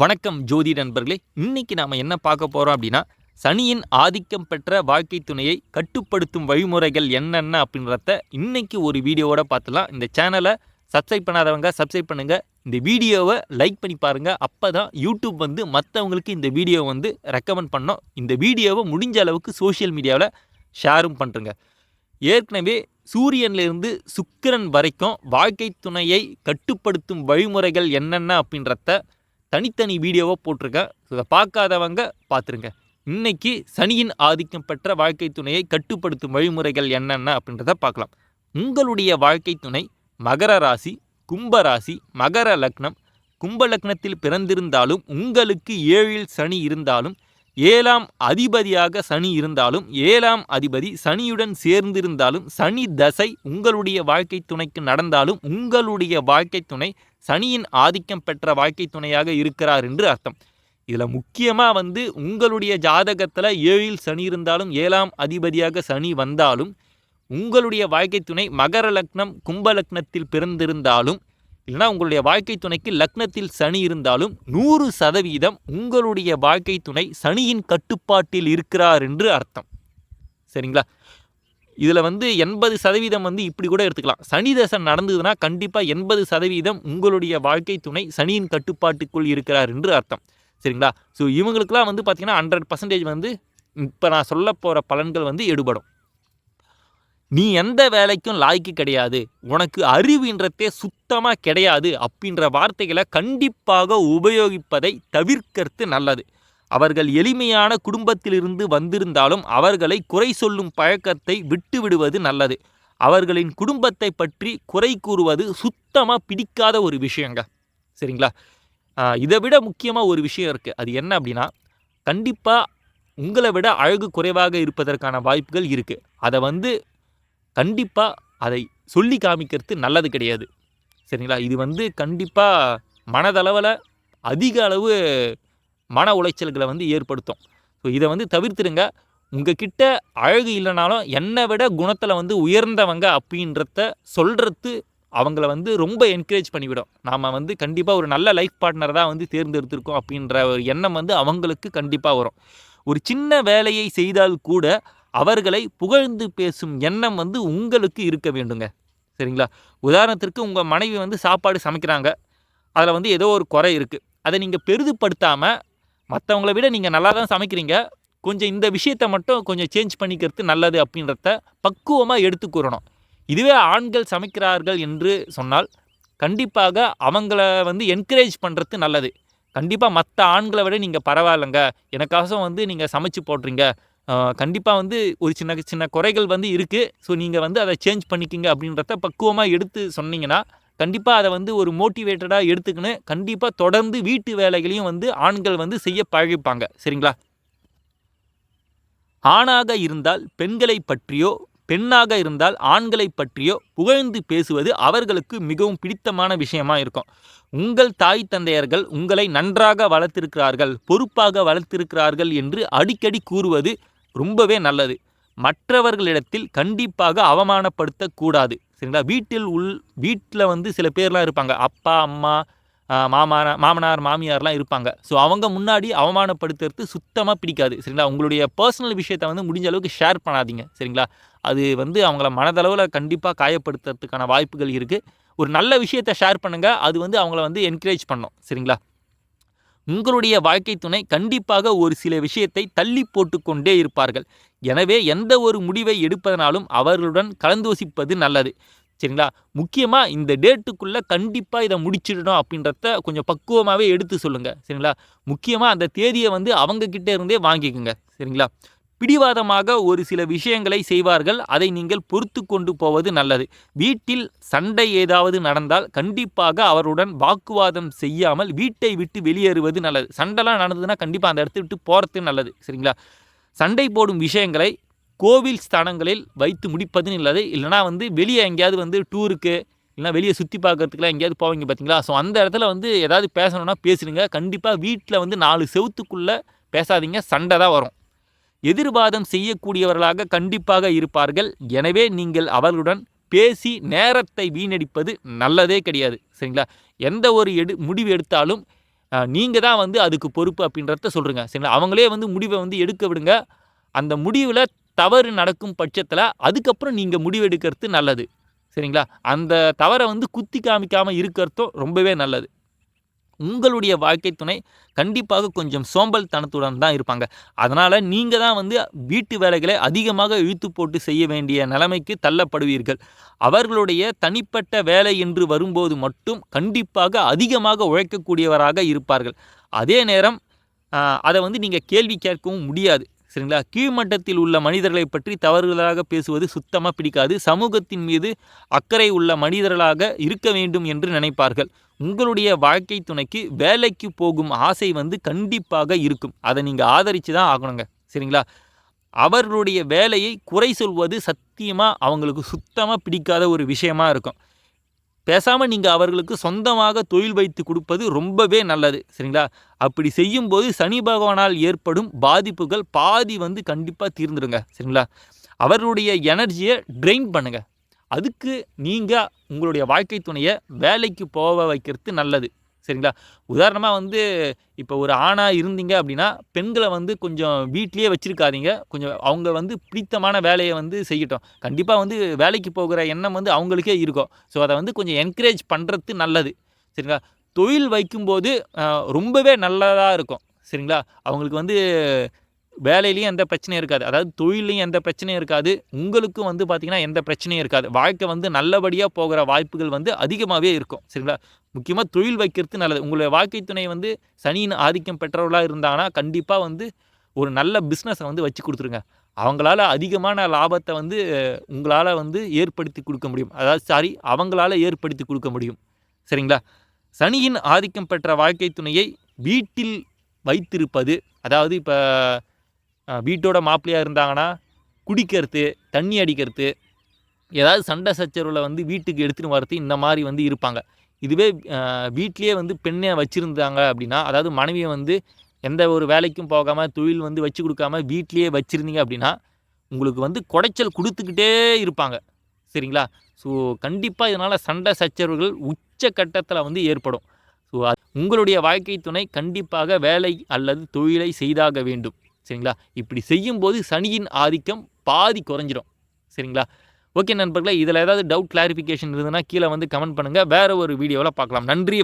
வணக்கம் ஜோதி நண்பர்களே. இன்னைக்கு நாம் என்ன பார்க்க போகிறோம் அப்படின்னா சனியின் ஆதிக்கம் பெற்ற வாழ்க்கை துணையை கட்டுப்படுத்தும் வழிமுறைகள் என்னென்ன அப்படின்றத இன்னைக்கு ஒரு வீடியோவோட பார்த்துலாம் இந்த சேனலை சப்ஸ்கிரைப் பண்ணாதவங்க சப்ஸ்கிரைப் பண்ணுங்கள் இந்த வீடியோவை லைக் பண்ணி பாருங்கள் அப்போ தான் யூடியூப் வந்து மற்றவங்களுக்கு இந்த வீடியோ வந்து ரெக்கமெண்ட் பண்ணோம். இந்த வீடியோவை முடிஞ்ச அளவுக்கு சோஷியல் மீடியாவில் ஷேரும் பண்ணுறங்க ஏற்கனவே சூரியன்லேருந்து சுக்கிரன் வரைக்கும் வாழ்க்கை துணையை கட்டுப்படுத்தும் வழிமுறைகள் என்னென்ன அப்படின்றத தனித்தனி வீடியோவை போட்டிருக்கேன். இதை பார்க்காதவங்க பார்த்துருங்க. இன்னைக்கு சனியின் ஆதிக்கம் பெற்ற வாழ்க்கை துணையை கட்டுப்படுத்தும் வழிமுறைகள் என்னென்ன அப்படின்றத பார்க்கலாம். உங்களுடைய வாழ்க்கை துணை மகர ராசி கும்ப ராசி மகர லக்னம். கும்ப லக்னத்தில் பிறந்திருந்தாலும் உங்களுக்கு ஏழில் சனி இருந்தாலும் ஏழாம் அதிபதியாக சனி இருந்தாலும் ஏழாம் அதிபதி சனியுடன் சேர்ந்திருந்தாலும் சனி தசை உங்களுடைய வாழ்க்கை துணைக்கு நடந்தாலும் உங்களுடைய வாழ்க்கை துணை சனியின் ஆதிக்கம் பெற்ற வாழ்க்கை துணையாக இருக்கிறார் என்று அர்த்தம். இதில் முக்கியமாக வந்து உங்களுடைய ஜாதகத்தில் ஏழில் சனி இருந்தாலும் ஏழாம் அதிபதியாக சனி வந்தாலும் உங்களுடைய வாழ்க்கை துணை மகர லக்னம் கும்ப லக்னத்தில் பிறந்திருந்தாலும் இல்லைனா உங்களுடைய வாழ்க்கை துணைக்கு லக்னத்தில் சனி இருந்தாலும் நூறு சதவீதம் உங்களுடைய வாழ்க்கை துணை சனியின் கட்டுப்பாட்டில் இருக்கிறார் என்று அர்த்தம். சரிங்களா? இதில் வந்து எண்பது சதவீதம் வந்து இப்படி கூட எடுத்துக்கலாம். சனி தசை நடந்ததுன்னா கண்டிப்பாக எண்பது சதவீதம் உங்களுடைய வாழ்க்கை துணை சனியின் கட்டுப்பாட்டுக்குள் இருக்கிறார் என்று அர்த்தம். சரிங்களா? ஸோ இவங்களுக்குலாம் வந்து பார்த்திங்கன்னா ஹண்ட்ரட் பர்சன்டேஜ் வந்து இப்போ நான் சொல்ல போகிற பலன்கள் வந்து எடுபடும். நீ எந்த வேலைக்கும் லாய்க்கு கிடையாது. உனக்கு அறிவுன்றதே சுத்தமாக கிடையாது அப்படின்ற வார்த்தைகளை கண்டிப்பாக உபயோகிப்பதை தவிர்க்கிறது நல்லது. அவர்கள் எளிமையான குடும்பத்திலிருந்து வந்திருந்தாலும் அவர்களை குறை சொல்லும் பழக்கத்தை விட்டு விடுவது நல்லது. அவர்களின் குடும்பத்தை பற்றி குறை கூறுவது சுத்தமாக பிடிக்காத ஒரு விஷயங்க. சரிங்களா? இதை விட முக்கியமாக ஒரு விஷயம் இருக்குது அது என்ன அப்படின்னா கண்டிப்பாக உங்களை விட அழகு குறைவாக இருப்பதற்கான வாய்ப்புகள் இருக்குது அதை வந்து கண்டிப்பாக அதை சொல்லி காமிக்கிறது நல்லது கிடையாது. சரிங்களா? இது வந்து கண்டிப்பாக மனதளவில் அதிக அளவு மன உளைச்சல்களை வந்து ஏற்படுத்தும். ஸோ இதை வந்து தவிர்த்துடுங்க உங்ககிட்ட அழகு இல்லைனாலும் என்னை விட குணத்தில் வந்து உயர்ந்தவங்க அப்படின்றத சொல்கிறது அவங்கள வந்து ரொம்ப என்கரேஜ் பண்ணிவிடும். நாம் வந்து கண்டிப்பாக ஒரு நல்ல லைஃப் பார்ட்னர் தான் வந்து தேர்ந்தெடுத்திருக்கோம் அப்படின்ற ஒரு எண்ணம் வந்து அவங்களுக்கு கண்டிப்பாக வரும். ஒரு சின்ன வேலையை செய்தால் கூட அவர்களை புகழ்ந்து பேசும் எண்ணம் வந்து உங்களுக்கு இருக்க வேண்டுங்க. சரிங்களா? உதாரணத்திற்கு உங்கள் மனைவி வந்து சாப்பாடு சமைக்கிறாங்க. அதில் வந்து ஏதோ ஒரு குறை இருக்குது அதை நீங்கள் பெரிதுப்படுத்தாமல் மற்றவங்கள விட நீங்கள் நல்லா தான் சமைக்கிறீங்க. கொஞ்சம் இந்த விஷயத்தை மட்டும் கொஞ்சம் சேஞ்ச் பண்ணிக்கிறது நல்லது அப்படின்றத பக்குவமாக எடுத்து கூறணும். இதுவே ஆண்கள் சமைக்கிறார்கள் என்று சொன்னால் கண்டிப்பாக அவங்கள வந்து என்கரேஜ் பண்ணுறது நல்லது. கண்டிப்பாக மற்ற ஆண்களை விட நீங்கள் பரவாயில்லைங்க. எனக்காக வந்து நீங்கள் சமைச்சு போடுறீங்க. கண்டிப்பாக வந்து ஒரு சின்ன சின்ன குறைகள் வந்து இருக்குது ஸோ நீங்கள் வந்து அதை சேஞ்ச் பண்ணிக்கிங்க அப்படின்றத பக்குவமாக எடுத்து சொன்னீங்கன்னா கண்டிப்பாக அதை வந்து ஒரு மோட்டிவேட்டடாக எடுத்துக்கின்னு கண்டிப்பாக தொடர்ந்து வீட்டு வேலைகளையும் வந்து ஆண்கள் வந்து செய்ய பழகிப்பாங்க. சரிங்களா? ஆணாக இருந்தால் பெண்களை பற்றியோ பெண்ணாக இருந்தால் ஆண்களை பற்றியோ புகழ்ந்து பேசுவது அவர்களுக்கு மிகவும் பிடித்தமான விஷயமா இருக்கும். உங்கள் தாய் தந்தையர்கள் உங்களை நன்றாக வளர்த்திருக்கிறார்கள் பொறுப்பாக வளர்த்திருக்கிறார்கள் என்று அடிக்கடி கூறுவது ரொம்பவே நல்லது. மற்றவர்களிடத்தில் கண்டிப்பாக அவமானப்படுத்தக்கூடாது. சரிங்களா? வீட்டில் உள் வீட்டில் வந்து சில பேர்லாம் இருப்பாங்க. அப்பா அம்மா மாமனார் மாமனார் மாமியார்லாம் இருப்பாங்க. ஸோ அவங்க முன்னாடி அவமானப்படுத்துறது சுத்தமாக பிடிக்காது. சரிங்களா? உங்களுடைய பர்சனல் விஷயத்தை வந்து முடிஞ்ச அளவுக்கு ஷேர் பண்ணாதீங்க. சரிங்களா? அது வந்து அவங்கள மனதளவில் கண்டிப்பாக காயப்படுத்துறதுக்கான வாய்ப்புகள் இருக்குது ஒரு நல்ல விஷயத்தை ஷேர் பண்ணுங்கள் அது வந்து அவங்கள வந்து என்கரேஜ் பண்ணோம். சரிங்களா? உங்களுடைய வாழ்க்கை துணை கண்டிப்பாக ஒரு சில விஷயத்தை தள்ளி போட்டுக்கொண்டே இருப்பார்கள். எனவே எந்த ஒரு முடிவை எடுப்பதனாலும் அவர்களுடன் கலந்தோசிப்பது நல்லது. சரிங்களா? முக்கியமாக இந்த டேட்டுக்குள்ளே கண்டிப்பாக இதை முடிச்சிடணும் அப்படின்றத கொஞ்சம் பக்குவமாகவே எடுத்து சொல்லுங்கள் சரிங்களா? முக்கியமாக அந்த தேதியை வந்து அவங்கக்கிட்டே இருந்தே வாங்கிக்கோங்க. சரிங்களா? பிடிவாதமாக ஒரு சில விஷயங்களை செய்வார்கள். அதை நீங்கள் பொறுத்து கொண்டு போவது நல்லது. வீட்டில் சண்டை ஏதாவது நடந்தால் கண்டிப்பாக அவருடன் வாக்குவாதம் செய்யாமல் வீட்டை விட்டு வெளியேறுவது நல்லது. சண்டைலாம் நடந்ததுன்னா கண்டிப்பாக அந்த இடத்த விட்டு போகிறது நல்லது. சரிங்களா? சண்டை போடும் விஷயங்களை கோவில் ஸ்தானங்களில் வைத்து முடிப்பது நல்லது. இல்லைனா வந்து வெளியே எங்கேயாவது வந்து டூருக்கு இல்லைனா வெளியே சுற்றி பார்க்குறதுக்குலாம் எங்கேயாவது போவீங்க பார்த்தீங்களா? ஸோ அந்த இடத்துல வந்து ஏதாவது பேசணுன்னா பேசுடுங்க. கண்டிப்பாக வீட்டில் வந்து நாலு செவத்துக்குள்ளே பேசாதீங்க. சண்டை தான் வரும். எதிர்வாதம் செய்யக்கூடியவர்களாக கண்டிப்பாக இருப்பார்கள். எனவே நீங்கள் அவர்களுடன் பேசி நேரத்தை வீணடிப்பது நல்லதே கிடையாது. சரிங்களா? எந்த ஒரு எடு முடிவு எடுத்தாலும் நீங்கள் தான் வந்து அதுக்கு பொறுப்பு அப்படின்றத சொல்கிறீங்க சரிங்களா? அவங்களே வந்து முடிவை வந்து எடுக்க விடுங்க. அந்த முடிவில் தவறு நடக்கும் பட்சத்தில் அதுக்கப்புறம் நீங்கள் முடிவெடுக்கிறது நல்லது. சரிங்களா? அந்த தவறை வந்து குத்தி காமிக்காமல் இருக்கிறதும் ரொம்பவே நல்லது. உங்களுடைய வாழ்க்கை துணை கண்டிப்பாக கொஞ்சம் சோம்பல் தனத்துடன் தான் இருப்பாங்க. அதனால் நீங்கள் தான் வந்து வீட்டு வேலைகளை அதிகமாக இழுத்து போட்டு செய்ய வேண்டிய நிலைமைக்கு தள்ளப்படுவீர்கள். அவர்களுடைய தனிப்பட்ட வேலை என்று வரும்போது மட்டும் கண்டிப்பாக அதிகமாக உழைக்கக்கூடியவராக இருப்பார்கள். அதே நேரம் அதை வந்து நீங்கள் கேள்வி கேட்கவும் முடியாது. சரிங்களா? கீழ்மட்டத்தில் உள்ள மனிதர்களை பற்றி தவறுதலாக பேசுவது சுத்தமாக பிடிக்காது. சமூகத்தின் மீது அக்கறை உள்ள மனிதர்களாக இருக்க வேண்டும் என்று நினைப்பார்கள். உங்களுடைய வாழ்க்கை துணைக்கு வேலைக்கு போகும் ஆசை வந்து கண்டிப்பாக இருக்கும். அதை நீங்கள் ஆதரித்து தான் ஆகணுங்க. சரிங்களா? அவர்களுடைய வேலையை குறை சொல்வது சத்தியமாக அவங்களுக்கு சுத்தமாக பிடிக்காத ஒரு விஷயமா இருக்கும். பேசாமல் நீங்கள் அவர்களுக்கு சொந்தமாக தொழில் வைத்து கொடுப்பது ரொம்பவே நல்லது சரிங்களா? அப்படி செய்யும்போது சனி பகவானால் ஏற்படும் பாதிப்புகள் பாதி வந்து கண்டிப்பாக தீர்ந்துடுங்க சரிங்களா? அவருடைய எனர்ஜியை ட்ரெயின் பண்ணுங்கள் அதுக்கு நீங்கள் உங்களுடைய வாழ்க்கை துணையை வேலைக்கு போக வைக்கிறது நல்லது. சரிங்களா? உதாரணமாக வந்து இப்போ ஒரு ஆணாக இருந்தீங்க அப்படின்னா பெண்களை வந்து கொஞ்சம் வீட்லேயே வச்சுருக்காதீங்க. கொஞ்சம் அவங்க வந்து பிடித்தமான வேலையை வந்து செய்யட்டும். கண்டிப்பாக வந்து வேலைக்கு போகிற எண்ணம் வந்து அவங்களுக்கே இருக்கும். ஸோ அதை வந்து கொஞ்சம் என்கரேஜ் பண்ணுறது நல்லது. சரிங்களா? தொழில் வைக்கும்போது ரொம்பவே நல்லதாக இருக்கும். சரிங்களா? அவங்களுக்கு வந்து வேலையிலையும் எந்த பிரச்சனையும் இருக்காது. அதாவது தொழிலையும் எந்த பிரச்சனையும் இருக்காது. உங்களுக்கும் வந்து பார்த்திங்கன்னா எந்த பிரச்சனையும் இருக்காது. வாழ்க்கை வந்து நல்லபடியாக போகிற வாய்ப்புகள் வந்து அதிகமாகவே இருக்கும். சரிங்களா? முக்கியமாக தொழில் வைக்கிறது நல்லது. உங்களுடைய வாழ்க்கை துணை வந்து சனியின் ஆதிக்கம் பெற்றவர்களாக இருந்தாங்கன்னா கண்டிப்பாக வந்து ஒரு நல்ல பிஸ்னஸை வந்து வச்சு கொடுத்துருங்க. அவங்களால அதிகமான லாபத்தை வந்து உங்களால் வந்து ஏற்படுத்தி கொடுக்க முடியும். அதாவது சாரி அவங்களால ஏற்படுத்தி கொடுக்க முடியும். சரிங்களா? சனியின் ஆதிக்கம் பெற்ற வாழ்க்கை துணையை வீட்டில் வைத்திருப்பது அதாவது இப்போ வீட்டோட மாப்பிள்ளையாக இருந்தாங்கன்னா குடிக்கிறது தண்ணி அடிக்கிறது ஏதாவது சண்டை சச்சரவில் வந்து வீட்டுக்கு எடுத்துகிட்டு வரது இந்த மாதிரி வந்து இருப்பாங்க. இதுவே வீட்லேயே வந்து பெண்ணை வச்சுருந்தாங்க அப்படின்னா அதாவது மனைவியை வந்து எந்த ஒரு வேலைக்கும் போகாமல் தொழில் வந்து வச்சு கொடுக்காம வீட்லேயே வச்சுருந்தீங்க அப்படின்னா உங்களுக்கு வந்து குடைச்சல் கொடுத்துக்கிட்டே இருப்பாங்க. சரிங்களா? ஸோ கண்டிப்பாக இதனால் சண்டை சச்சரவுகள் உச்ச கட்டத்தில் வந்து ஏற்படும். ஸோ உங்களுடைய வாழ்க்கை துணை கண்டிப்பாக வேலை அல்லது தொழிலை செய்தாக வேண்டும். சரிங்களா? இப்படி செய்யும்போது சனியின் ஆதிக்கம் பாதி குறைஞ்சிரும். சரிங்களா? ஓகே நண்பர்களே இதில் ஏதாவது டவுட் கிளாரிஃபிகேஷன் இருந்ததுன்னா கீழே வந்து கமெண்ட் பண்ணுங்கள் வேறு ஒரு வீடியோவில் பார்க்கலாம். நன்றி